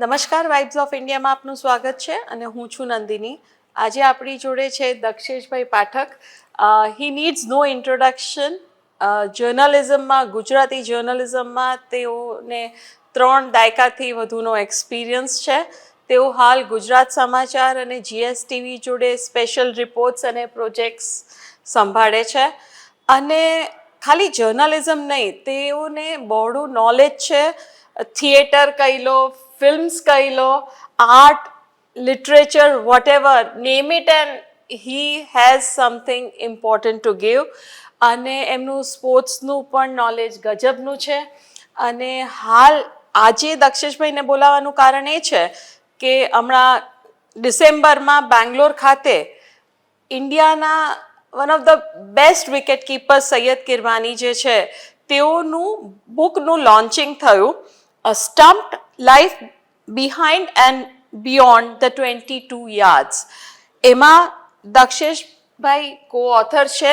નમસ્કાર vibes of ઇન્ડિયામાં આપનું સ્વાગત છે અને હું છું નંદિની. આજે આપણી જોડે છે Daksheshbhai Pathak. He needs no introduction જર્નલિઝમમાં Gujarati જર્નલિઝમમાં તેઓને ત્રણ દાયકાથી વધુનો એક્સપિરિયન્સ છે. તેઓ હાલ ગુજરાત સમાચાર અને જીએસટીવી જોડે સ્પેશિયલ રિપોર્ટ્સ અને પ્રોજેક્ટ્સ સંભાળે છે. અને ખાલી જર્નલિઝમ નહીં, તેઓને બહોળું નોલેજ છે. થિયેટર કહી લો ફિલ્મ્સ કહી લો art literature whatever name it and he has something important to give અને એમનું સ્પોર્ટ્સનું પણ નોલેજ ગજબનું છે. અને હાલ આજે દક્ષેશભાઈને બોલાવવાનું કારણ એ છે કે હમણાં ડિસેમ્બરમાં બેંગ્લોર ખાતે ઇન્ડિયાના one of the best wicket keeper Syed Kirmani જે છે, તેઓનું બુકનું લોન્ચિંગ થયું. Stumped life behind and beyond the twenty two yards એમાં દક્ષેશભાઈ કો ઓથર છે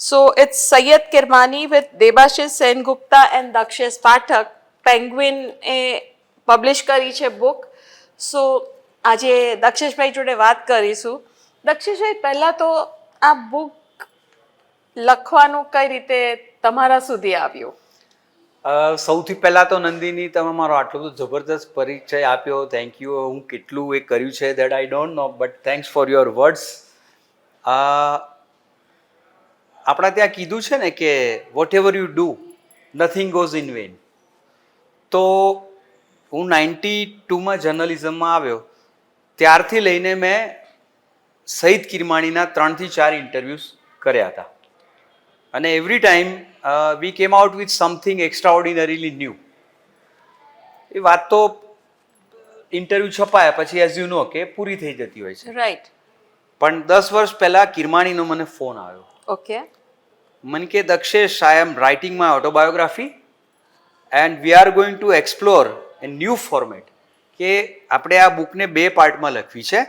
so it's Syed Kirmani with Debashish Sengupta and Dakshesh Pathak Penguin A publish કરી છે બુક સો આજે દક્ષેશભાઈ જોડે વાત કરીશું દક્ષેશભાઈ પહેલાં તો આ બુક લખવાનું કઈ રીતે તમારા સુધી આવ્યું? સૌથી પહેલાં તો નંદિની, તમે મારો આટલો બધો જબરદસ્ત પરિચય આપ્યો. થેન્ક યુ હું કેટલું એ કર્યું છે that I don't know but thanks for your words આપણા ત્યાં કીધું છે ને કે whatever you do nothing goes in vain તો હું નાઇન્ટી ટુમાં જર્નલિઝમમાં આવ્યો. ત્યારથી લઈને મેં સહિત કિરમાણીના ત્રણથી ચાર ઇન્ટરવ્યૂઝ કર્યા હતા. અને every time we came out with something extraordinarily new એ વાત તો ઇન્ટરવ્યૂ છપાયા પછી એઝ યુ નો કે પૂરી થઈ જતી હોય છે. રાઈટ પણ દસ વર્ષ પહેલાં કિરમાણીનો મને ફોન આવ્યો. ઓકે મને કે Dakshesh I am writing my autobiography and we are going to explore a new format કે આપણે આ બુકને બે પાર્ટમાં લખવી છે.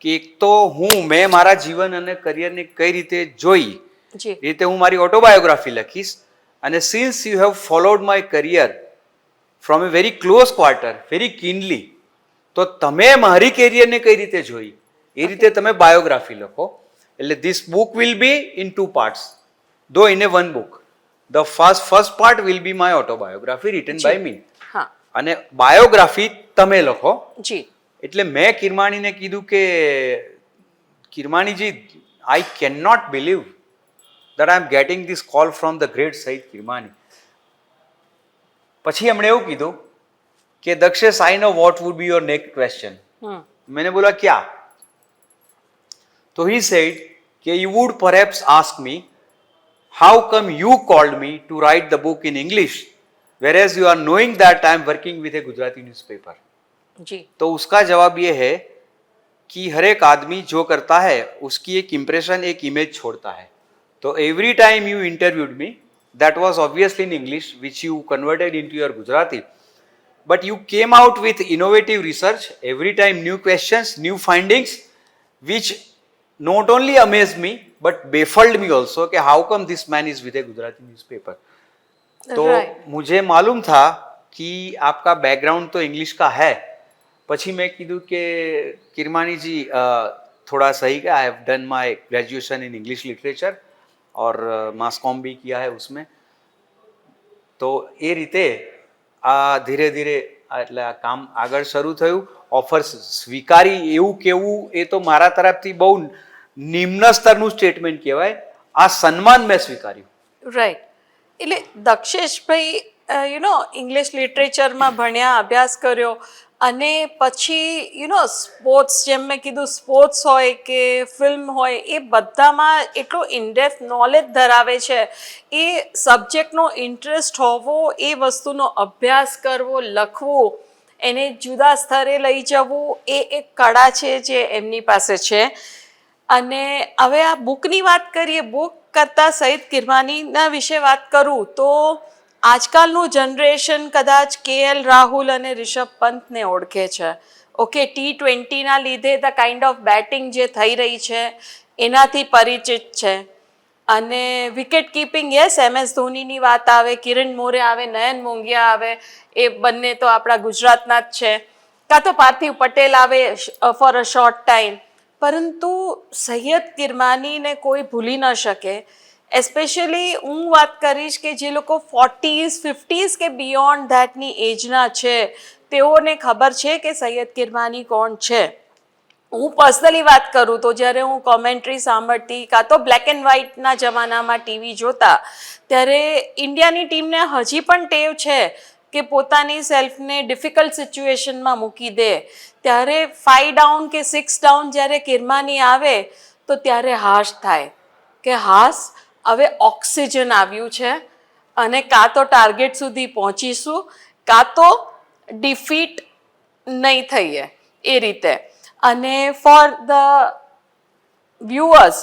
કે એક તો હું મેં મારા જીવન અને કરિયરને કઈ રીતે જોઈ રીતે હું મારી ઓટોબાયોગ્રાફી લખીશ અને since you have followed my career from a very close quarter very keenly તો તમે મારી કેરિયરને કઈ રીતે જોઈ? એ રીતે તમે બાયોગ્રાફી લખો. એટલે this book will be in two parts though in a one book the first first part will be my autobiography written by me અને બાયોગ્રાફી તમે લખો. જી. એટલે મેં કિરમાણીને કીધું કે Kirmaniji I can not believe that I am getting this call from the great Said Kirmani. પછી એમણે એવું કીધું કે Dakshesh I know what would be your next question હમ मैंने बोला क्या तो ही said कि you would perhaps ask me how come you called me to write the book in English whereas you are knowing that I am working with a Gujarati newspaper. જી तो उसका जवाब ये है कि हर एक आदमी जो करता है उसकी एक इम्प्रेशन एक इमेज छोड़ता है तो every time you interviewed me that was obviously in English which you converted into your Gujarati but you came out with innovative research every time new questions new findings which not only amazed me but baffled me also कि how come this man is with a gujarati newspaper तो Right. मुझे मालूम था कि आपका background तो English का है પછી મેં કીધું કે કિરમાણીજી અ, थोड़ा सही का I have done my graduation in English literature और मास कॉम भी किया है उसमें તો એ રીતે આ ધીરે ધીરે આ એટલે આ કામ આગળ શરૂ થયું ઓફર સ્વીકારી એવું કેવું એ તો મારા તરફથી બહુ નિમ્ન સ્તરનું સ્ટેટમેન્ટ કહેવાય આ સન્માન મેં સ્વીકાર્યું રાઈટ એટલે દક્ષેશભાઈ યુ નો ઇંગ્લિશ લિટરેચરમાં ભણ્યા અભ્યાસ કર્યો અને પછી યુ નો સ્પોર્ટ્સ જેમ મેં કીધું સ્પોર્ટ્સ હોય કે ફિલ્મ હોય, એ બધામાં એટલો ઇનડેપ્થ નોલેજ ધરાવે છે. એ સબ્જેક્ટનો ઇન્ટરેસ્ટ હોવો, એ વસ્તુનો અભ્યાસ કરવો, લખવું, એને જુદા સ્તરે લઈ જવું, એ એક કળા છે જે એમની પાસે છે. અને હવે આ બુકની વાત કરીએ બુક કરતાં સહિત કિરમાનીના વિશે વાત કરું તો આજકાલનું જનરેશન કદાચ કે એલ રાહુલ અને રિષભ પંતને ઓળખે છે. ઓકે, ટી ટ્વેન્ટીના લીધે ધ કાઇન્ડ ઓફ બેટિંગ જે થઈ રહી છે, એનાથી પરિચિત છે. અને wicket keeping, yes, M S ધોનીની વાત આવે, કિરણ મોરે આવે, નયન મોંઘિયા આવે, એ બંને તો આપણા ગુજરાતના જ છે. કાં તો પાર્થિવ પટેલ આવે ફોર અ શોર્ટ ટાઈમ. પરંતુ સૈયદ કિરમાનીને કોઈ ભૂલી ન શકે. એસ્પેશિયલી હું વાત કરીશ કે જે લોકો ફોર્ટીઝ ફિફ્ટીઝ કે બિયોન્ડ ધેટની એજના છે, તેઓને ખબર છે કે સૈયદ કિરમાની કોણ છે? હું પર્સનલી વાત કરું તો જ્યારે હું કોમેન્ટ્રી સાંભળતી કાં તો બ્લેક એન્ડ વ્હાઇટના જમાનામાં ટીવી જોતા, ત્યારે ઇન્ડિયાની ટીમને હજી પણ ટેવ છે કે પોતાની સેલ્ફને ડિફિકલ્ટ સિચ્યુએશનમાં મૂકી દે. ત્યારે ફાઈવ ડાઉન કે સિક્સ ડાઉન જ્યારે કિરમાની આવે, તો ત્યારે હાશ થાય. કે હાશ હવે ઓક્સિજન આવ્યું છે અને કાં તો ટાર્ગેટ સુધી પહોંચીશું, કાં તો ડિફીટ નહીં થઈએ એ રીતે. અને ફોર ધ વ્યુઅર્સ,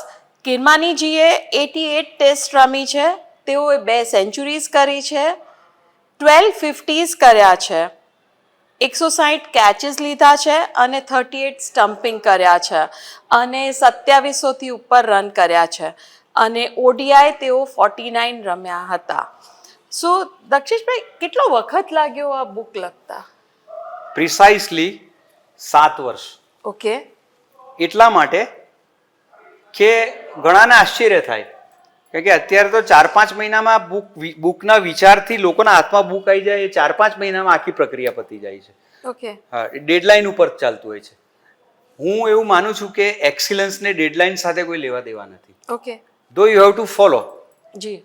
કિરમાનીજીએ એટી એટ ટેસ્ટ રમી છે, તેઓએ બે સેન્ચુરીઝ કરી છે, ટ્વેલ્વ ફિફ્ટીઝ કર્યા છે, એકસો સાઠ કેચીસ લીધા છે અને થર્ટી એટ સ્ટમ્પિંગ કર્યા છે અને સત્યાવીસોથી ઉપર રન કર્યા છે. અને ઓડીઆઈ તેઓ ફોર્ટી નાઇન રમ્યા હતા. સો દક્ષિશભાઈ કેટલો વખત લાગ્યો આ બુક લખતા? પ્રિસાઇસલી સાત વર્ષ. ઓકે એટલા માટે કે ઘણાને આશ્ચર્ય થાય. કારણ કે અત્યારે તો ચાર પાંચ મહિનામાં બુક બુકના વિચારથી લોકોના હાથમાં બુક આવી જાય એ ચાર પાંચ મહિનામાં આખી પ્રક્રિયા પતી જાય છે. ઓકે હા ડેડલાઇન ઉપર ચાલતું હોય છે. હું એવું માનું છું કે એક્સિલન્સને ડેડલાઇન સાથે કોઈ લેવા દેવા નથી. Okay though you have to follow જી.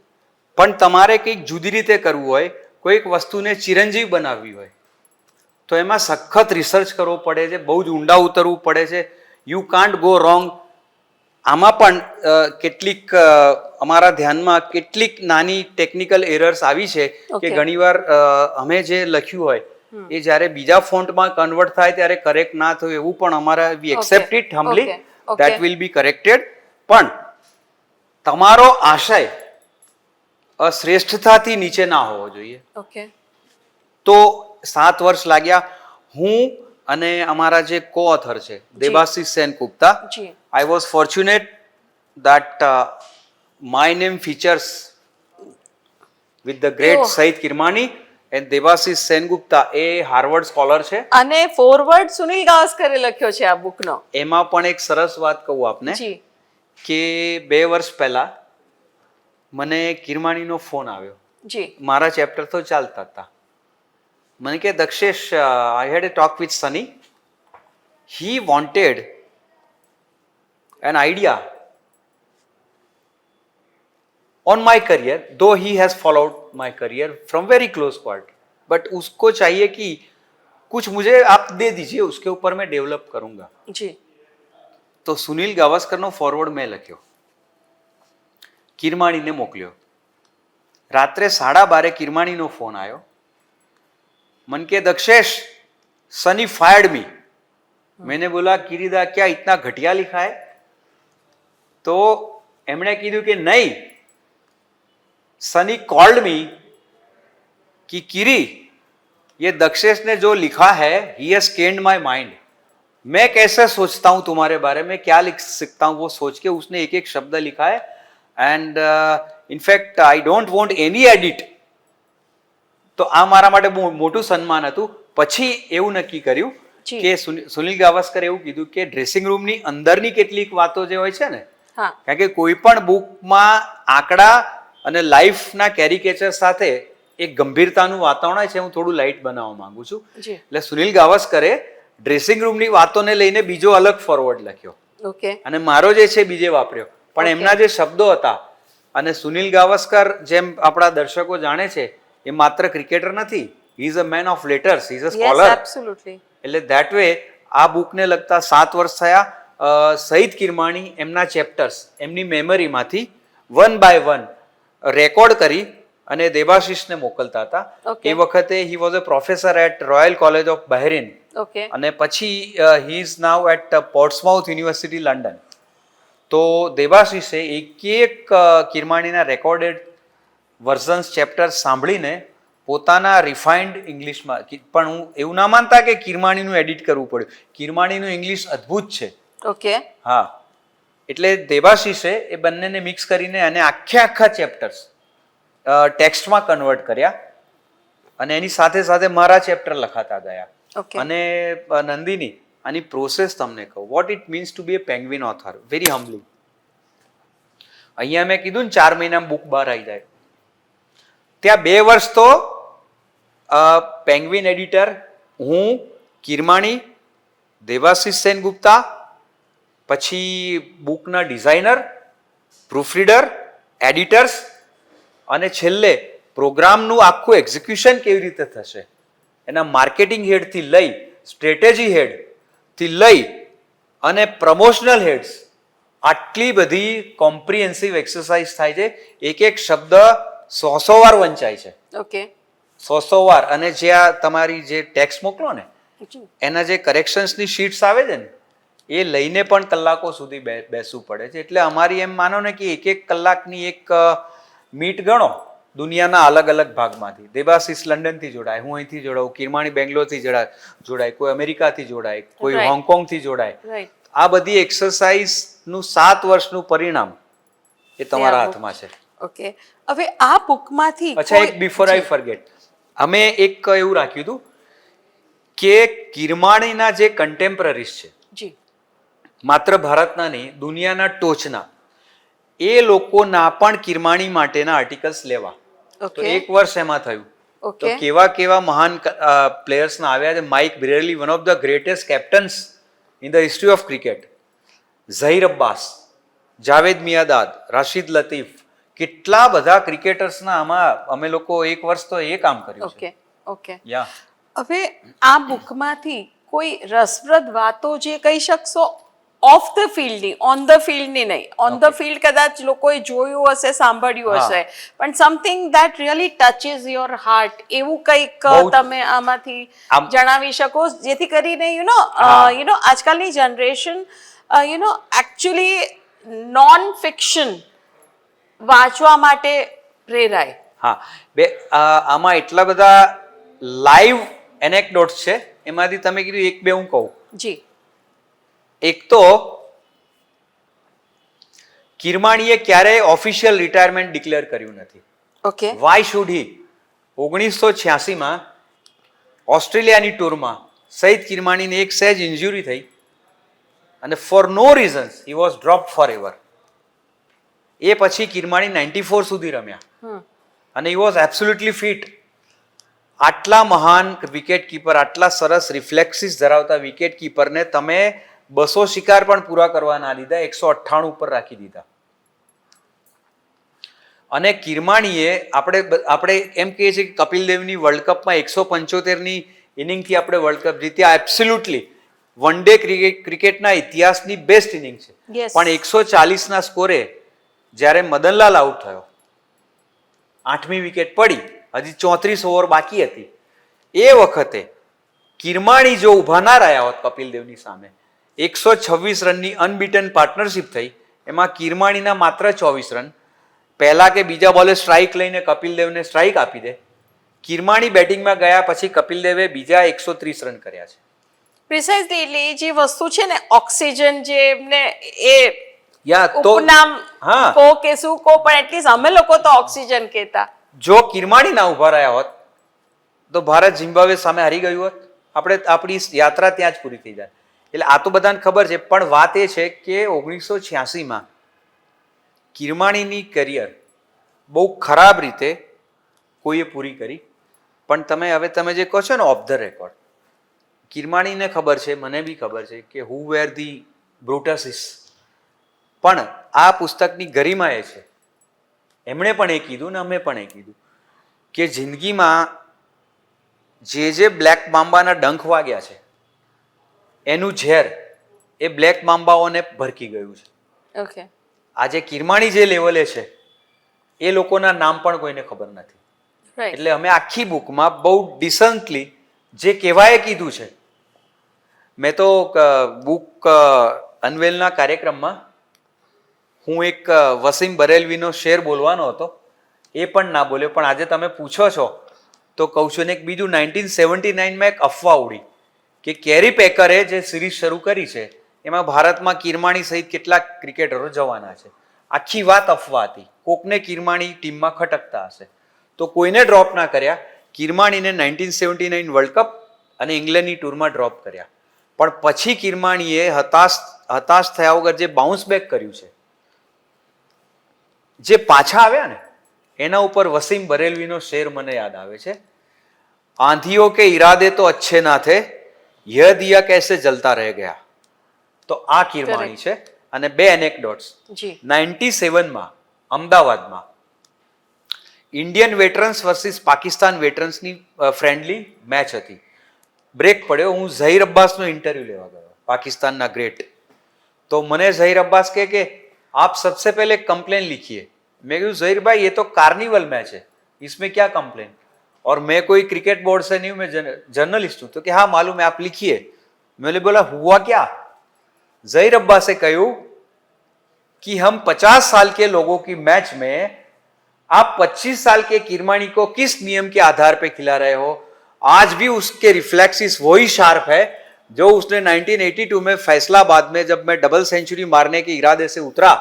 પણ તમારે કંઈક જુદી રીતે કરવું હોય કોઈક વસ્તુને ચિરંજીવ બનાવવી હોય તો એમાં સખત રિસર્ચ કરવો પડે છે બહુ જ ઊંડા ઉતરવું પડે છે. યુ કાન્ટ ગો રોંગ આમાં પણ કેટલીક અમારા ધ્યાનમાં કેટલીક નાની ટેકનિકલ એરર્સ આવી છે કે ઘણીવાર અમે જે લખ્યું હોય એ જ્યારે બીજા ફોન્ટમાં કન્વર્ટ થાય ત્યારે કરેક્ટ ના થયું એવું પણ અમારા we accept it humbly. That will be corrected પણ તમારો આશય શ્રેષ્ઠતાથી નીચે ના હોવો જોઈએ. ઓકે તો સાત વર્ષ લાગ્યા. હું અને અમારા જે કો ઓથર છે Debashish Sengupta I was fortunate that my name features with the great Syed Kirmani and Devashish Sengupta A Harvard scholar છે. અને ફોરવર્ડ સુનિલ ગાવસ્કરે લખ્યો છે આ બુકનો એમાં પણ એક સરસ વાત કહું આપને. જી. કે બે વર્ષ પહેલા મને કિરમાણીનો ફોન આવ્યો જી મારા ચેપ્ટર તો ચાલતા હતા મને કે Dakshesh I had a talk with Sunny he wanted an idea on my career though he has followed my career from very close part but उसको चाहिए कि कुछ मुझे आप दे दीजिए उसके ऊपर मैं डेवलप करूंगा જી તો સુનિલ ગાવસ્કરનો ફોરવર્ડ મેં લખ્યો કિરમાણીને મોકલ્યો રાત્રે સાડા બારે કિરમાણીનો ફોન આવ્યો मन के दक्षेश सनी फायर्ड मी मैंने बोला किरीदा क्या इतना घटिया लिखा है तो એમણે કીધું કે નહીં सनी कॉल्ड मी कि किरी ये दक्षेश ने जो लिखा है he has scanned my mind मैं कैसे सोचता हूं तुम्हारे बारे में क्या लिख सकता हूं वो सोच के उसने एक एक शब्द लिखा है and in fact I don't want any edit તો આ મારા માટે બહુ મોટું સન્માન હતું પછી એવું નક્કી કર્યું જી. કે સુનિ- સુનિલ ગાવસ્કર એવું કીધું કે ડ્રેસિંગ રૂમની અંદરની કેટલીક વાતો જે હોય છે ને હા કારણ કે કોઈ પણ બુકમાં આંકડા અને લાઈફના કેરિકેચર સાથે એક ગંભીરતાનું વાતાવરણ હોય છે હું થોડું લાઇટ બનાવવા માંગુ છું જી એટલે સુનિલ ગાવસ્કરે ડ્રેસિંગ રૂમની વાતોને લઈને બીજો અલગ ફોરવર્ડ લખ્યો. ઓકે અને મારો જે છે બીજે વાપર્યો. પણ એમના જે શબ્દો હતા અને સુનિલ ગાવસ્કર જેમ આપણા દર્શકો જાણે છે એ માત્ર ક્રિકેટર નથી he is a man of letters he is a scholar absolutely એટલે ધેટ વે આ બુકને લગતા સાત વર્ષ થયા. સહિત કિરમાણી એમના ચેપ્ટર્સ એમની મેમરીમાંથી વન બાય વન રેકોર્ડ કરી અને દેવાશીષને મોકલતા હતા. એ વખતે he was a professor at Royal College of Bahrain okay અને પછી he is now at Portsmouth University London તો દેવાશિષે એક એક કિરમાણીના રેકોર્ડેડ વર્ઝન્સ ચેપ્ટર સાંભળીને પોતાના રિફાઇન્ડ ઇંગ્લિશમાં પણ હું એવું ના માનતા કે કિરમાણીનું એડિટ કરવું પડ્યું. કિરમાણીનું ઇંગ્લિશ અદ્ભુત છે. ઓકે હા. એટલે દેવાશિષે એ બંનેને મિક્સ કરીને અને આખે આખા ચેપ્ટર્સ ટેક્સ્ટમાં કન્વર્ટ કર્યા. અને એની સાથે સાથે મારા ચેપ્ટર લખાતા ગયા. અને નંદિની, આની પ્રોસેસ તમને કહું. What it means to be a Penguin author very humbling અહીંયા મેં કીધું ને, ચાર મહિનામાં બુક બહાર આવી જાય. ત્યાં બે વર્ષ તો પેંગ્વિન એડિટર હું, કિરમાણી, દેવાશિષ સેનગુપ્તા, પછી બુકના ડિઝાઇનર પ્રૂફરીડર એડિટર્સ અને છેલ્લે પ્રોગ્રામનું આખું એક્ઝિક્યુશન કેવી રીતે થશે? એના માર્કેટિંગ હેડથી લઈ સ્ટ્રેટેજી હેડથી લઈ અને પ્રમોશનલ હેડ્સ આટલી બધી કોમ્પ્રિહેન્સિવ એક્સરસાઇઝ થાય છે. એક એક શબ્દ સો સો વાર વંચાય છે. ઓકે. સો સો વાર. અને જે આ તમારી જે ટેક્સ મોકલો ને એના જે કરેક્શન્સની શીટ્સ આવે છે ને એ લઈને પણ કલાકો સુધી બે- બેસવું પડે છે. એટલે અમારી એમ માનો ને કે એક એક કલાકની એક મીટ ગણો દુનિયાના અલગ અલગ ભાગમાંથી. દેબાશીસ લંડનથી જોડાય હું અહીંથી જોડાઉં કિરમાણી બેંગ્લોરથી જોડાય જોડાય કોઈ અમેરિકાથી જોડાય કોઈ હોંગકોંગથી જોડાય. આ બધી એક્સરસાઇઝનું સાત વર્ષનું પરિણામ એ તમારા હાથમાં છે. ઓકે હવે આ બુકમાંથી અચ્છા એક બિફોર આઈ ફરગેટ અમે એક એવું રાખ્યું હતું કે કિરમાણીના જે કન્ટેમ્પરરીઝ છે જી. માત્ર ભારતના નહીં દુનિયાના ટોચના એ લોકોના પણ કિરમાણી માટેના આર્ટિકલ્સ લેવા. તો એક વર્ષ એમાં થયું. તો કેવા કેવા મહાન પ્લેયર્સના આવ્યા છે? Mike Brearley one of the greatest captains in the history of cricket Zaheer Abbas Javed Miandad Rashid Latif કેટલા બધા ક્રિકેટર્સના આમાં અમે લોકો એક વર્ષ તો એ કામ કર્યું ઓકે ઓકે યા હવે આ બુકમાંથી કોઈ રસપ્રદ વાતો જે કહી શકશો? ઓફ ધ ફિલ્ડની ઓન ધ ફિલ્ડની નહીં. ઓન ધ ફિલ્ડ કદાચ લોકોએ જોયું હશે સાંભળ્યું હશે પણ something that really touches your heart એવું કંઈક તમે આમાંથી આમ- જણાવી શકો જેથી કરીને યુ નો યુ નો આજકાલની generation you know actually non fiction વાંચવા માટે પ્રેરાય. હા. બે આમાં એટલા બધા લાઈવ એનેકડોટ્સ છે એમાંથી તમે કીધું એક બે હું કહું. જી. એક તો કિરમાણીએ ક્યારેય ઓફિશિયલ રિટાયરમેન્ટ ડિક્લેર કર્યું નથી. ઓકે વાય શુડ હી ઓગણીસો છ્યાસીમાં ઓસ્ટ્રેલિયાની ટૂરમાં સઈદ કિરમાણીને એક સહેજ ઇન્જ્યુરી થઈ અને for no reasons he was drop for ever પછી કિરમાણી નાઇન્ટી ફોર સુધી રમ્યા. અને હી વોઝ એબ્સોલ્યુટલી ફિટ આટલા મહાન વિકેટ કીપર આટલા સરસ રિફ્લેક્સિસ ધરાવતા વિકેટ કીપરને તમે બસો શિકાર પણ પૂરા કરવા ના દીધા એકસો અઠ્ઠાણું ઉપર રાખી દીધા. અને કિરમાણીએ આપણે આપણે એમ કહીએ છીએ કે કપિલ દેવની વર્લ્ડ કપમાં એકસો પંચોતેરની ઇનિંગથી આપણે વર્લ્ડ કપ જીત્યા. એબ્સોલ્યુટલી વન ડે ક્રિકેટ ક્રિકેટના ઇતિહાસની બેસ્ટ ઇનિંગ છે. પણ એકસો ચાલીસના સ્કોરે જ્યારે મદનલાલ આઉટ થયો આઠમી વિકેટ પડી હજી ચોત્રીસ ઓવર બાકી હતી. એ વખતે કિરમાણી જો ઊભા ના રહ્યા હોત કપિલ દેવની સામે એકસો છવ્વીસ રનની અનબીટન પાર્ટનરશિપ થઈ. એમાં કિરમાણીના માત્ર ચોવીસ રન. પહેલા કે બીજા બોલે સ્ટ્રાઇક લઈને કપિલ દેવને સ્ટ્રાઇક આપી દે. કિરમાણી બેટિંગમાં ગયા પછી કપિલ દેવે બીજા એકસો ત્રીસ રન કર્યા છે. પ્રિસાઇઝલી એટલે એ જે વસ્તુ છે ને ઓક્સિજન જે એમને એ યા તો નામ હા. કો કે શું કો પણ એટલીસ્ટ અમે લોકો તો ઓક્સિજન કહેતા. જો કિરમાણી ના ઊભા રહ્યા હોત તો ભારત ઝિમ્બાબ્વે સામે હારી ગયું હોત. આપણે આપણી યાત્રા ત્યાં જ પૂરી થઈ જાય. એટલે આ તો બધાને ખબર છે, પણ વાત એ છે કે ઓગણીસો છ્યાસીમાં કિરમાણીની કરિયર બહુ ખરાબ રીતે કોઈએ પૂરી કરી. પણ તમે હવે તમે જે કહો છો ને, ઓફ ધ રેકોર્ડ, કિરમાણીને ખબર છે, મને બી ખબર છે કે હુ વેર ધી બ્રુટસિસ પણ આ પુસ્તકની ગરિમા એ છે, એમણે પણ એ કીધું ને અમે પણ એ કીધું કે જિંદગીમાં જે જે બ્લેક બાંબાના ડંખ વાગ્યા છે એનું ઝેર એ બ્લેક માંબાઓને ભરકી ગયું છે. ઓકે આજે કિરમાણી જે લેવલે છે એ લોકોના નામ પણ કોઈને ખબર નથી. એટલે અમે આખી બુકમાં બહુ ડિસન્ટલી જે કહેવાય કીધું છે મેં તો બુક અનવેલના કાર્યક્રમમાં હું એક વસીમ બરેલવીનો શેર બોલવાનો હતો એ પણ ના બોલ્યો. પણ આજે તમે પૂછો છો તો કહું છું ને એક બીજું નાઇન્ટીન સેવન્ટી નાઇનમાં એક અફવા ઉડી. કે કેરી પેકરે જે સિરીઝ શરૂ કરી છે, એમાં ભારતમાં કિરમાણી સહિત કેટલાક ક્રિકેટરો જવાના છે. આખી વાત અફવા હતી કોકને કિરમાણી ટીમમાં ખટકતા હશે. તો કોઈને ડ્રોપ ના કર્યા. કિરમાણીને nineteen seventy nine world cup અને ઇંગ્લેન્ડની ટૂરમાં ડ્રોપ કર્યા. પણ પછી કિરમાણીએ હતાશ હતાશ થયા વગર જે બાઉન્સ બેક કર્યું છે, જે પાછા આવ્યા ને, એના ઉપર વસીમ બરેલવીનો શેર મને યાદ આવે છે. આંધીઓ કે ઈરાદે તો અચ્છે ના થે यह દિયા કેસે જલતા रह ગયા? તો આ કિરમાણી છે અને બે એનેકડોટ્સ નાઇન્ટી સેવનમાં અમદાવાદમાં ઇન્ડિયન વેટરન્સ વર્સિસ પાકિસ્તાન વેટરન્સની ફ્રેન્ડલી મેચ હતી. બ્રેક પડ્યો. હું ઝહીર અબ્બાસનો ઇન્ટરવ્યૂ લેવા ગયો પાકિસ્તાનના ગ્રેટ તો મને ઝહીર અબ્બાસ કહે કે આપ સબસે પહેલે કમ્પ્લેન લિખીએ. મેં કીધું ઝહીરભાઈ એ તો કાર્નિવલ મેચ છે. इसमें क्या કમ્પ્લેન और मैं कोई क्रिकेट बोर्ड से नहीं हूँ, मैं जर्नलिस्ट हूँ। तो कि हाँ मालूम है, आप लिखिए। मैंने बोला, हुआ क्या? जहीर अब्बास से कहूँ कि हम 50 साल के लोगों की मैच में आप 25 साल के किरमाणी को किस नियम के आधार पर खिला रहे हो? आज भी उसके रिफ्लेक्सिस वही शार्प है, जो उसने 1982 में फैसलाबाद में जब मैं डबल सेंचुरी मारने के इरादे से उतरा,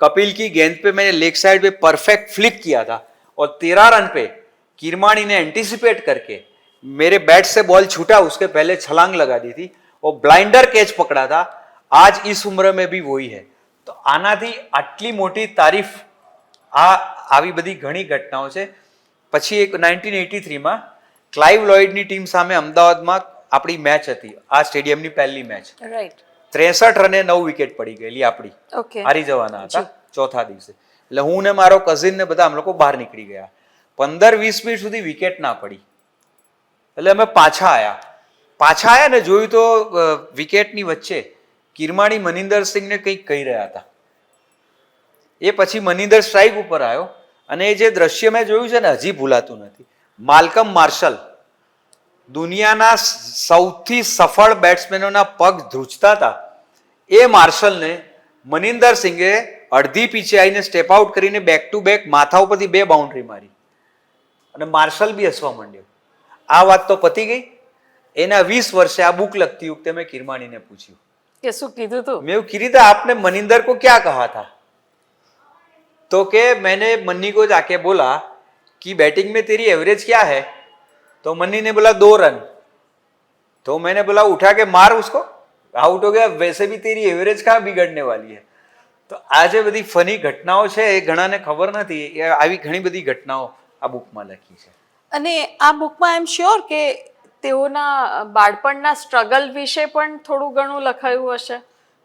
कपिल की गेंद पे मैंने लेग साइड पे परफेक्ट फ्लिक किया था और तेरह रन पे किरमाणी ने एंटिसिपेट करके मेरे बैट से बॉल छूटा उसके पहले छलांग लगा दी थी और ब्लाइंडर कैच पकड़ा था आज इस उम्र में भी वही है તો આનાથી આટલી મોટી તારીફ આ આવી બધી ઘણી ઘટનાઓ છે પછી એક નાઇન્ટીન એટી થ્રીમાં ક્લાઇવ લોઇડની ટીમ સામે અમદાવાદમાં આપણી મેચ હતી આ સ્ટેડિયમની પહેલી મેચ રાઈટ ત્રેસઠ રને નવ વિકેટ પડી ગયેલી આપણી ઓકે હારી જવાના હતા ચોથા દિવસે એટલે હું ને મારો કઝિન ને બધા અમે લોકો બહાર નીકળી ગયા પંદર વીસ મિનિટ સુધી વિકેટ ના પડી. એટલે અમે પાછા આવ્યા પાછા આવ્યા ને જોયું તો વિકેટની વચ્ચે કિરમાણી મનિંદર સિંહને કંઈક કહી રહ્યા હતા. એ પછી મનિંદર સ્ટ્રાઇક ઉપર આવ્યો અને એ જે દ્રશ્ય મેં જોયું છે ને, હજી ભૂલાતું નથી. માલકમ માર્શલ, દુનિયાના સૌથી સફળ બેટ્સમેનોના પગ ધ્રુજતા હતા. એ માર્શલને મનિંદર સિંઘે અડધી પીછે આવીને સ્ટેપ આઉટ કરીને બેક ટુ બેક માથા ઉપરથી બે બાઉન્ડ્રી મારી. અને માર્શલ બી હસવા માંડ્યો આ વાત તો પતી ગઈ એના વીસ વર્ષે આ બુક લખતી વખતે મેં કિરમાણીને પૂછ્યું કે શું કીધું તું मैं वो कह रही था आपने मनिंदर को क्या कहा था तो के मैंने मन्नी को जाके बोला कि बैटिंग में तेरी एवरेज क्या है तो मन्नी ने बोला दो रन तो मैंने बोला उठा के मार उसको आउट हो गया वैसे भी तेरी एवरेज कहाँ बिगड़ने वाली है તો આ જે બધી ફની ઘટનાઓ છે એ ઘણાને ખબર નથી એ આવી ઘણી બધી ઘટનાઓ આ બુકમાં લખી છે. અને આ બુકમાં એમ શ્યોર કે તેઓના બાળપણના સ્ટ્રગલ વિશે પણ થોડું ઘણું લખાયું હશે?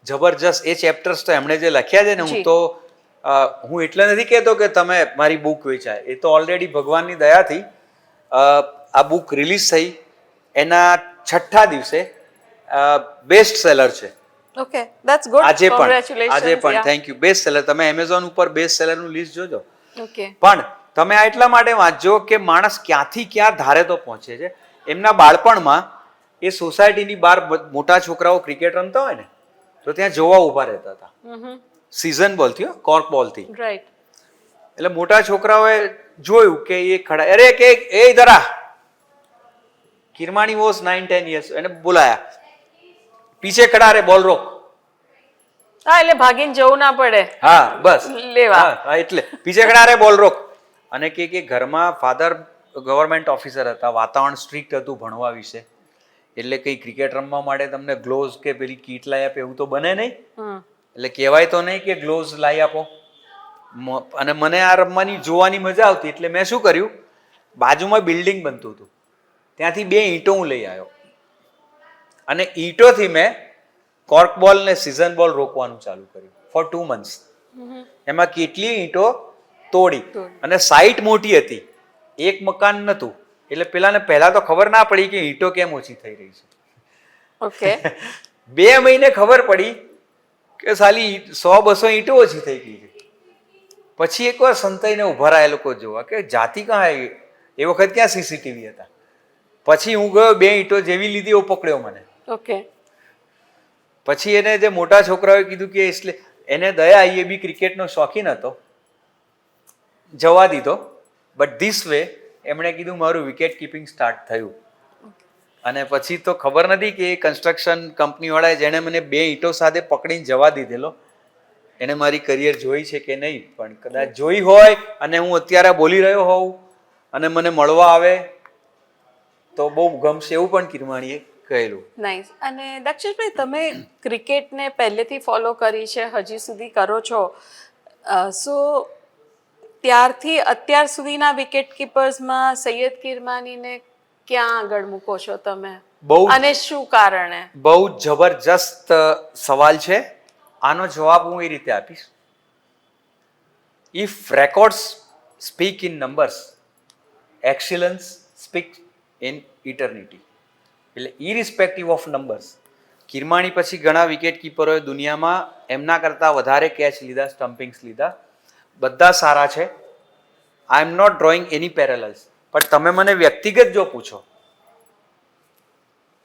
જબરજસ્ત એ ચેપ્ટર્સ તો એમણે જે લખ્યા છે ને હું તો હું એટલે નથી કહેતો કે તમે મારી બુક વેચાય. એ તો ઓલરેડી ભગવાનની દયાથી આ બુક રિલીઝ થઈ. એના છઠ્ઠા દિવસે બેસ્ટ સેલર છે. ઓકે ધેટ્સ ગુડ આજે પણ આજે પણ થેન્ક યુ બેસ્ટ સેલર તમે એમેઝોન ઉપર બેસ્ટ સેલરનું લિસ્ટ જોજો. ઓકે પણ તમે આ એટલા માટે વાંચજો કે માણસ ક્યાંથી ક્યાં ધારે તો પહોંચે છે. એમના બાળપણમાં એ સોસાયટીની બહાર મોટા છોકરાઓ ક્રિકેટ રમતા હોય ને તો ત્યાં જોવા ઊભા રહેતા હતા. સિઝન બોલથી કોર્ક બોલથી રાઈટ એટલે મોટા છોકરાઓએ જોયું કે એ ખડા અરે કે એ ધરા Kirmani was nine ten years એને બોલાયા. પીછે ખડા રે બોલ રોક. હા એટલે ભાગીને જવું ના પડે. હા બસ. લેવા. હા એટલે. પીછે ખડા રે બોલ રોક. અને કે કે ઘરમાં ફાધર ગવર્મેન્ટ ઓફિસર હતા વાતાવરણ સ્ટ્રિક્ટ હતું ભણવા વિશે. એટલે કઈ ક્રિકેટ રમવા માટે તમને ગ્લોવ્સ કે પેલી કીટ લાવી આપે એવું તો બને નહીં? એટલે કહેવાય તો નહીં કે ગ્લોવ્સ લાવી આપો. અને મને આ રમવાની જોવાની મજા આવતી એટલે મેં શું કર્યું? બાજુમાં બિલ્ડિંગ બનતું હતું. ત્યાંથી બે ઈંટો હું લઈ આવ્યો. અને ઈંટોથી મેં કોર્ક બોલ ને સિઝન બોલ રોકવાનું ચાલુ કર્યું ફોર ટુ મંથ્સ એમાં કેટલી ઈંટો તોડી. અને સાઈટ મોટી હતી. એક મકાન નહોતું એટલે પેલાને પહેલા તો ખબર ના પડી કે ઈંટો કેમ ઓછી થઈ રહી છે. ઓકે. બે મહિને ખબર પડી કે સાલી સો બસો ઈંટો ઓછી થઈ ગઈ છે. પછી એકવાર સંતાઈને ઊભા રહ્યા લોકો જોવા કે જાતિ કાં આવી? એ વખત ક્યાં સીસીટીવી હતા? પછી હું ગયો બે ઈંટો જેવી લીધી એવો પકડ્યો મને. ઓકે. પછી એને જે મોટા છોકરાઓએ કીધું કે એટલે એને દયા એ બી ક્રિકેટનો શોખીન હતો. જવા દીધો બટ ધીસ વે એમણે કીધું મારું વિકેટ કીપિંગ સ્ટાર્ટ થયું. અને પછી તો ખબર નથી કે એ કન્સ્ટ્રક્શન કંપનીવાળાએ જેણે મને બે ઈંટો સાથે પકડીને જવા દીધેલો, એને મારી કરિયર જોઈ છે કે નહીં, પણ કદાચ જોઈ હોય અને હું અત્યારે બોલી રહ્યો હોઉં અને મને મળવા આવે, તો બહુ ગમશે એવું પણ કિરમાણીએ કહેલું. નાઇસ અને દક્ષેશભાઈ, તમે ક્રિકેટને પહેલેથી ફોલો કરી છે, હજી સુધી કરો છો. સો ત્યારથી અત્યાર સુધીના વિકેટ કીપર્સમાં સૈયદ કિરમાનીને ક્યાં આગળ મૂકો છો તમે? બહુ અને શું કારણે? બહુ જબરજસ્ત સવાલ છે. આનો જવાબ હું એ રીતે આપીશ. If records speak in numbers excellence speak in eternity એટલે ઇરિસ્પેક્ટિવ ઓફ નંબર્સ કિરમાણી પછી ઘણા વિકેટ કીપરોએ દુનિયામાં એમના કરતાં વધારે કેચ લીધા સ્ટમ્પિંગ્સ લીધા. બધા સારા છે. આઈ am not drawing any parallels પણ તમે મને વ્યક્તિગત જો પૂછો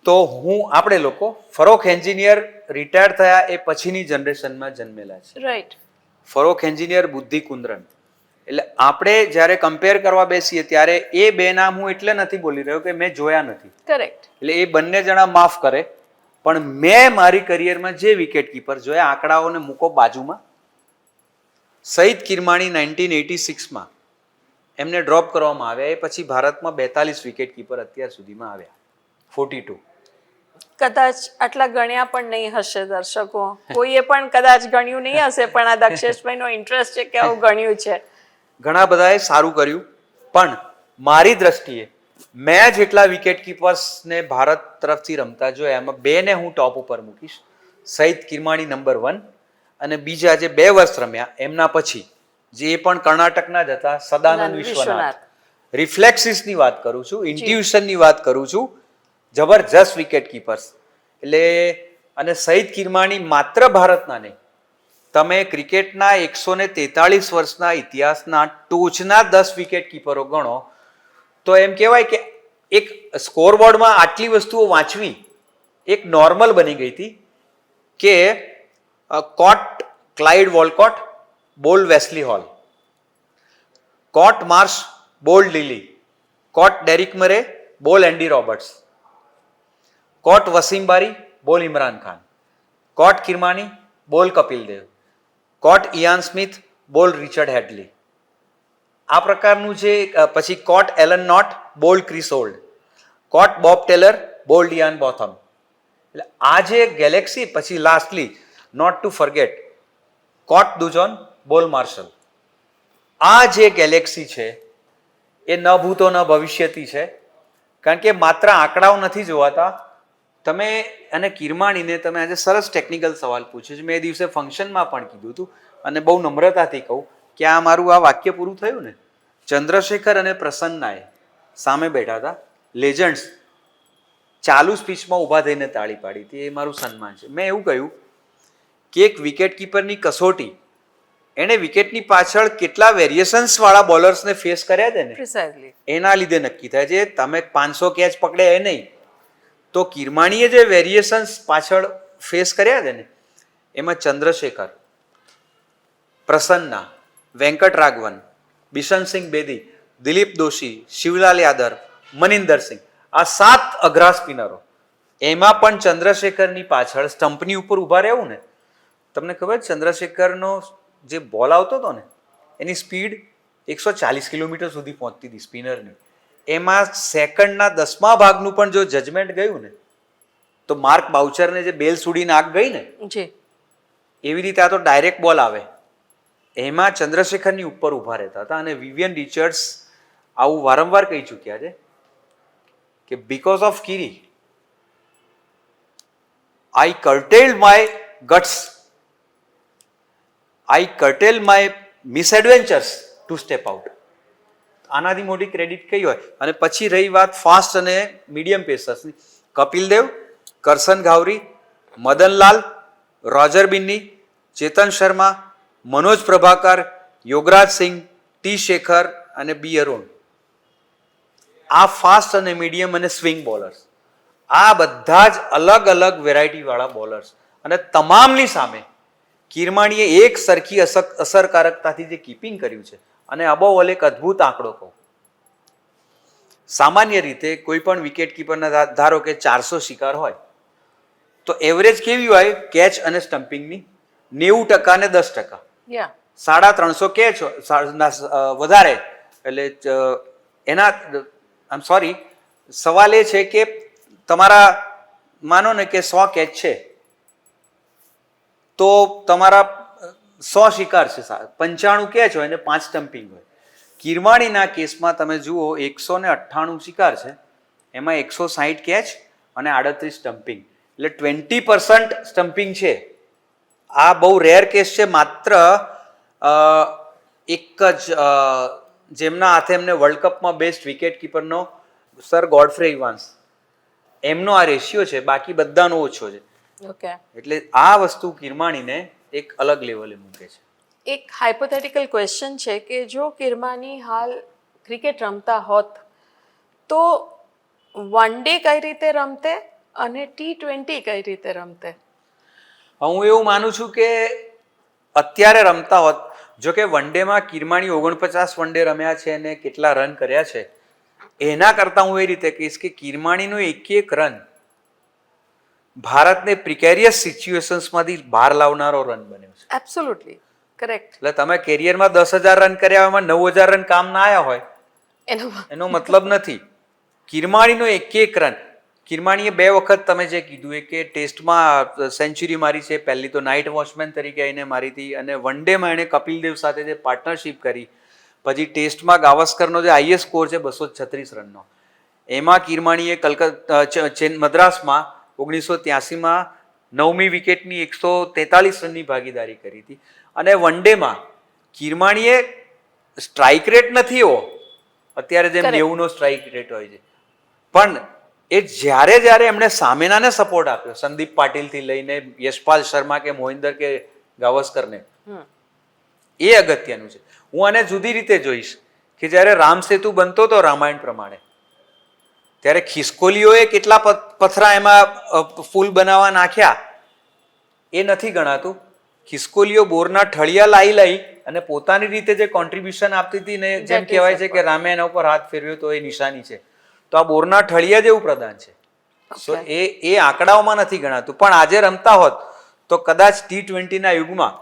તો હું આપણે લોકો ફરોક એન્જિનિયર રિટાયર થયા એ પછીની જનરેશનમાં જન્મેલા છે. રાઈટ ફરોક એન્જિનિયર બુદ્ધિ કુંદરન એટલે આપણે જ્યારે કમ્પેર કરવા બેસીએ ત્યારે એ બે નામ હું એટલે નથી બોલી રહ્યો કે મેં જોયા નથી. કરેક્ટ એટલે એ બંને જણા માફ કરે. પણ મેં મારી કરિયરમાં જે વિકેટ કીપર જોયા આંકડાઓને મૂકો બાજુમાં સઈદ કિરમાણી નાઇન્ટીન એટી સિક્સમાં એમને ડ્રોપ કરવામાં આવ્યા. એ પછી ભારતમાં બેતાલીસ વિકેટ કીપર અત્યાર સુધીમાં આવ્યા. Forty two. કદાચ આટલા ગણ્યા પણ નહીં હશે દર્શકો. કોઈએ પણ કદાચ ગણ્યું નહીં હશે પણ આ દક્ષેશભાઈનો ઇન્ટરેસ્ટ છે કે આવું ગણ્યું છે. ઘણા બધાએ સારું કર્યું. પણ મારી દ્રષ્ટિએ મેં જેટલા વિકેટ કીપર્સને ભારત તરફથી રમતા જોયા એમાં બેને હું ટોપ ઉપર મૂકીશ. સહિત કિરમાણી નંબર વન. અને બીજા જે બે વર્ષ રમ્યા એમના પછી જે પણ કર્ણાટકના જ હતા સદાનંદ વિશ્વનાથ. રિફ્લેક્સિસની વાત કરું છું ઇન્ટ્યુશનની વાત કરું છું જબરજસ્ત વિકેટ કીપર્સ એટલે અને સહિત કિરમાણી માત્ર ભારતના નહીં તમે ક્રિકેટના એકસો ને તેતાળીસ વર્ષના ઇતિહાસના ટોચના દસ વિકેટ કીપરો ગણો તો એમ કહેવાય કે એક સ્કોરબોર્ડમાં આટલી વસ્તુઓ વાંચવી એક નોર્મલ બની ગઈ હતી કે કોટ, Clyde Walcott bowl Wesley Hall. Caught marsh બોલ લીલી. Caught Deryck Murray bowl Andy Roberts. કોટ વસીમ બારી બોલ Imran Khan. Caught Kirmani bowled Kapil Dev. Caught Ian Smith bowled Richard Hadlee. આ પ્રકારનું જે પછી caught Alan Knott bowled Chris Old. Caught Bob Taylor bowled Ian Botham. એટલે આ જે ગેલેક્સી, પછી lastly not to forget caught Dujon bowled Marshall આ જે ગેલેક્સી છે, એ ન ભૂતો ન ભવિષ્યથી છે, કારણ કે માત્ર આંકડાઓ નથી જોવાતા. તમે અને કિરમાણીને તમે આજે સરસ ટેકનિકલ સવાલ પૂછ્યો છે. મેં એ દિવસે ફંક્શનમાં પણ કીધું હતું અને બહુ નમ્રતાથી કહું કે આ મારું આ વાક્ય પૂરું થયું ને? ચંદ્રશેખર અને પ્રસન્નાએ સામે બેઠા હતા. લેજન્ડ્સ ચાલુ સ્પીચમાં ઊભા થઈને તાળી પાડી હતી. એ મારું સન્માન છે. મેં એવું કહ્યું કે એક વિકેટ કીપરની કસોટી. એણે વિકેટની પાછળ કેટલા વેરિએશન્સ વાળા બોલર્સને ફેસ કર્યા છે ને? એના લીધે નક્કી થાય છે તમે પાંચસો કેચ પકડે એ નહીં. તો કિરમાણીએ જે વેરિએશન્સ પાછળ ફેસ કર્યા છે ને એમાં ચંદ્રશેખર પ્રસન્ના વેંકટ રાઘવન બિશનસિંહ બેદી દિલીપ દોશી શિવલાલ યાદર મનિંદર સિંહ આ સાત અઘરા સ્પિનરો એમાં પણ ચંદ્રશેખરની પાછળ સ્ટમ્પની ઉપર ઊભા રહેવું ને તમને ખબર છે ચંદ્રશેખરનો જે બોલ આવતો હતો ને એની સ્પીડ એકસો ચાલીસ કિલોમીટર સુધી પહોંચતી હતી સ્પિનરની. એમાં સેકન્ડના દસમા ભાગનું પણ જો જજમેન્ટ ગયું ને તો માર્ક બાઉચરને જે બેલ સુડીને આગ ગઈ ને એવી રીતે આ તો ડાયરેક્ટ બોલ આવે. એમાં ચંદ્રશેખરની ઉપર ઊભા રહેતા હતા અને વિવિયન રિચર્ડ્સ આવું વારંવાર કહી ચૂક્યા છે કે because of Kiri I curtailed my guts I curtailed my misadventures to step out આનાથી મોટી ક્રેડિટ કઈ હોય? અને પછી રહી વાત ફાસ્ટ અને મીડિયમ પેસર્સની કપિલ દેવ કરસન ઘાવરી મદનલાલ રોજર બિન્ની, ચેતન શર્મા, મનોજ પ્રભાકર, યોગરાજ સિંહ, ટી શેખર અને બી અરુણ. આ ફાસ્ટ અને મીડિયમ અને સ્વિંગ બોલર્સ આ બધા જ અલગ અલગ વેરાયટીવાળા બોલર્સ અને તમામની સામે કિરમાણીએ એક સરખી અસર અસરકારકતાથી જે કીપિંગ કર્યું છે અને અબોવ અલ એક અદ્ભુત આંકડો કહું. સામાન્ય રીતે કોઈ પણ વિકેટ કીપરના ધારો કે ચારસો શિકાર હોય તો એવરેજ કેવી હોય? કેચ અને સ્ટમ્પિંગની નેવું ટકા ને દસ ટકા. સાડા ત્રણસો કેચ વધારે એટલે એના આમ સોરી સવાલ એ છે કે તમારા માનો ને કે સો કેચ છે તો તમારા સો શિકાર છે પંચાણું કેચ હોય ને પાંચ સ્ટમ્પિંગ હોય. કિરમાણીના કેસમાં તમે જુઓ, એકસો ને અઠ્ઠાણું શિકાર છે. એમાં એકસો સાહીઠ કેચ અને આડત્રીસ સ્ટમ્પિંગ. એટલે ટ્વેન્ટી પર્સન્ટ સ્ટમ્પિંગ છે. આ બહુ રેર કેસ છે, માત્ર એક જ જેમના હાથે એમને વર્લ્ડ કપમાં બેસ્ટ વિકેટ કીપરનો સર ગોડફ્રે ઇવાન્સ એમનો આ રેશિયો છે, બાકી બધાનો ઓછો છે. ઓકે એટલે આ વસ્તુ કિરમાણીને એક અલગ લેવલે મૂકે છે. એક હાઇપોથેટિકલ ક્વેશ્ચન છે કે જો કિરમાની હાલ ક્રિકેટ રમતા હોત તો વન ડે કઈ રીતે રમતે અને ટી ટ્વેન્ટી કઈ રીતે રમતે? હું એવું માનું છું કે અત્યારે રમતા હોત જો કે વન ડેમાં કિરમાણી ઓગણપચાસ વન ડે રમ્યા છે અને કેટલા રન કર્યા છે એના કરતાં હું એ રીતે કહીશ કે કિરમાણીનો એક એક રન ભારતને પ્રિકેરિયસ સિચ્યુએશન્સમાંથી બહાર લાવનારો રન બન્યો છે. એબ્સોલ્યુટલી કરેક્ટ એટલે તમે કેરિયરમાં દસ હજાર રન કર્યા એમાં નવ હજાર રન કામ ના આવ્યા હોય. એનો એનો મતલબ નથી. કિરમાણીનો એક એક રન કિરમાણીએ બે વખત તમે જે કીધું એ કે ટેસ્ટમાં સેન્ચુરી મારી છે. પહેલી તો નાઇટ વોચમેન તરીકે એને મારી હતી અને વન ડેમાં એણે કપિલ દેવ સાથે જે પાર્ટનરશિપ કરી. પછી ટેસ્ટમાં ગાવસ્કરનો જે હાઈએસ્ટ સ્કોર છે બસો છત્રીસ રનનો એમાં કિરમાણીએ કલકત્તા ચેન મદ્રાસમાં ઓગણીસો ત્યાસીમાં નવમી વિકેટની એકસો તેતાલીસ રનની ભાગીદારી કરી હતી. અને વન ડેમાં કિરમાણીએ સ્ટ્રાઇક રેટ નથી એવો. અત્યારે જેમ Correct. નેવુંનો સ્ટ્રાઇક રેટ હોય છે. પણ એ જ્યારે જ્યારે એમણે સામેનાને સપોર્ટ આપ્યો સંદીપ પાટીલથી લઈને યશપાલ શર્મા કે મોહિન્દર કે ગાવસ્કરને. એ અગત્યનું છે. હું આને જુદી રીતે જોઈશ કે જ્યારે રામ સેતુ બનતો હતો રામાયણ પ્રમાણે. ત્યારે ખિસકોલીઓએ કેટલા પથરા એમાં ફૂલ બનાવવા નાખ્યા? એ નથી ગણાતું. ખિસકોલીઓ બોરના ઠળિયા લાઈ લઈ અને પોતાની રીતે જે કોન્ટ્રીબ્યુશન આપતી હતી ને જેમ કહેવાય છે કે રામે એના ઉપર હાથ ફેરવ્યો તો એ નિશાની છે. તો આ બોરના ઠળિયા જેવું પ્રદાન છે. સો એ એ આંકડાઓમાં નથી ગણાતું. પણ આજે રમતા હોત તો કદાચ ટી ટ્વેન્ટીના યુગમાં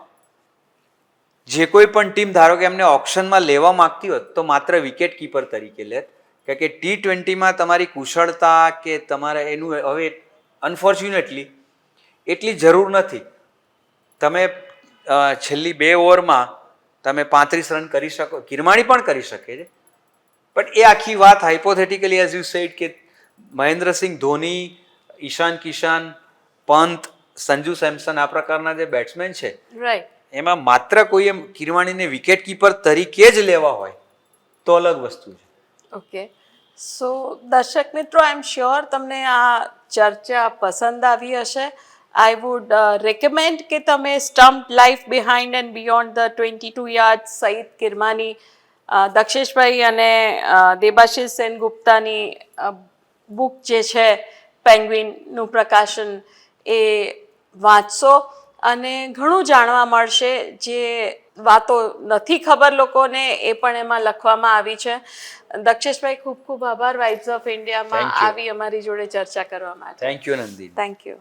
જે કોઈ પણ ટીમ ધારો કે એમને ઓપ્શનમાં લેવા માંગતી હોત તો માત્ર વિકેટ કીપર તરીકે લેત. કે ટી ટ્વેન્ટીમાં તમારી કુશળતા કે તમારે એનું હવે અનફોર્ચ્યુનેટલી એટલી જરૂર નથી. તમે છેલ્લી બે ઓવરમાં તમે પાંત્રીસ રન કરી શકો કિરમાણી પણ કરી શકે છે. બટ એ આખી વાત હાઇપોથેટિકલી એઝ યુ સેડ કે મહેન્દ્રસિંહ ધોની ઈશાન કિશાન પંત સંજુ સેમસન આ પ્રકારના જે બેટ્સમેન છે એમાં માત્ર કોઈએ કિરવાણીને વિકેટ કીપર તરીકે જ લેવા હોય તો અલગ વસ્તુ છે. ઓકે સો દર્શક મિત્રો આઈ એમ શ્યોર તમને આ ચર્ચા પસંદ આવી હશે. આઈ વુડ રેકમેન્ડ કે તમે stump life behind and beyond the twenty two yard સહિત કિરમાની દક્ષેશભાઈ અને દેબાશીષ દેબાશિષ સેન ગુપ્તાની બુક જે છે પેંગ્વિનનું પ્રકાશન એ વાંચશો. અને ઘણું જાણવા મળશે જે વાતો નથી ખબર લોકોને એ પણ એમાં લખવામાં આવી છે. દક્ષેશભાઈ ખૂબ ખૂબ આભાર. વાઇબ્સ ઓફ ઇન્ડિયામાં આવી અમારી જોડે ચર્ચા કરવા માટે. Thank you Nandini thank you